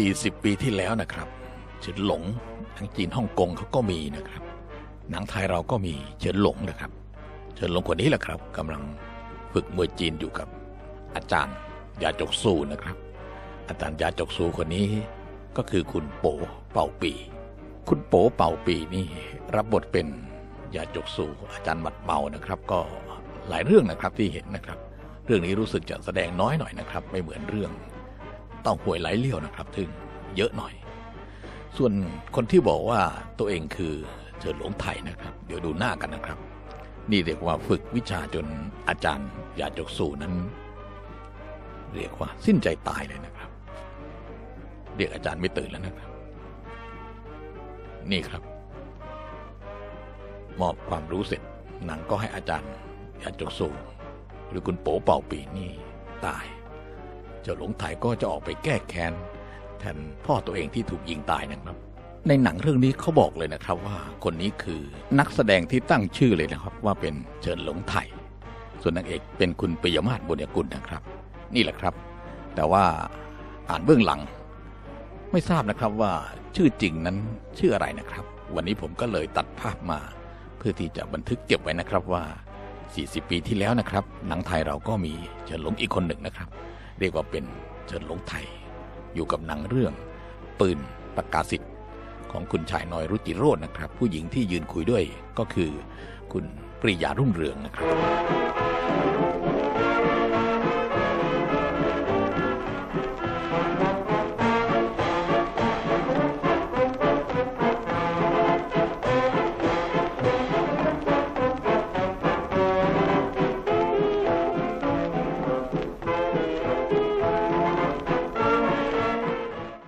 40 ปีที่แล้วนะครับเฉินหลงทั้งจีนฮ่องกงเขาก็มีนะครับ หนังไทยเราก็มีเฉินหลงนะครับเฉินหลงคนนี้แหละครับกำลังฝึกมวยจีนอยู่กับ อาจารย์ยาจกซูนะครับ อาจารย์ยาจกซูคนนี้ ก็คือคุณโปเป่าปี คุณโปเป่าปีนี่รับบทเป็นยาจกซูอาจารย์หมัดเมานะครับ ก็หลายเรื่องนะครับที่เห็นนะครับ เรื่องนี้รู้สึกจะแสดงน้อยหน่อยนะครับ ไม่เหมือนเรื่อง ต้องหวยไหลเลี้ยวนะครับถึงเยอะหน่อย ส่วนคนที่บอกว่าตัวเองคือเฉินหลงไทยนะครับ เดี๋ยวดูหน้ากันนะครับ นี่เรียกว่าฝึกวิชาจนอาจารย์ยาจกสูนั้น เรียกว่าสิ้นใจตายเลยนะครับ เรียกอาจารย์ไม่ตื่นแล้วนะครับ นี่ครับ มอบความรู้เสร็จหนังก็ให้อาจารย์ยาจกสูหรือคุณโป๋เป่าปีนี่ตาย เจ้าหลงไถก็จะออกไปแก้แค้นแทนพ่อตัวเองที่ถูกยิงตายนะครับ ในหนังเรื่องนี้เขาบอกเลยนะครับว่าคนนี้คือนักแสดงที่ตั้งชื่อเลยนะครับว่าเป็นเฉินหลงไทยส่วนนางเอกเป็นคุณปิยมาศบุญยกุลนะครับ นี่แหละครับ แต่ว่าอ่านเบื้องหลัง ไม่ทราบนะครับว่าชื่อจริงนั้นชื่ออะไรนะครับ วันนี้ผมก็เลยตัดภาพมา เพื่อที่จะบันทึกเก็บไว้นะครับว่า 40 ปีที่แล้วนะครับ หนังไทยเราก็มีเฉินหลงอีกคนหนึ่งนะครับ เรียกว่าเป็นเฉินหลงไทย อยู่กับหนังเรื่องปืนประกาศสิทธิ์ของคุณชายน้อยรุจิโรจน์นะครับ ผู้หญิงที่ยืนคุยด้วยก็คือ คุณปริยารุ่งเรืองนะครับ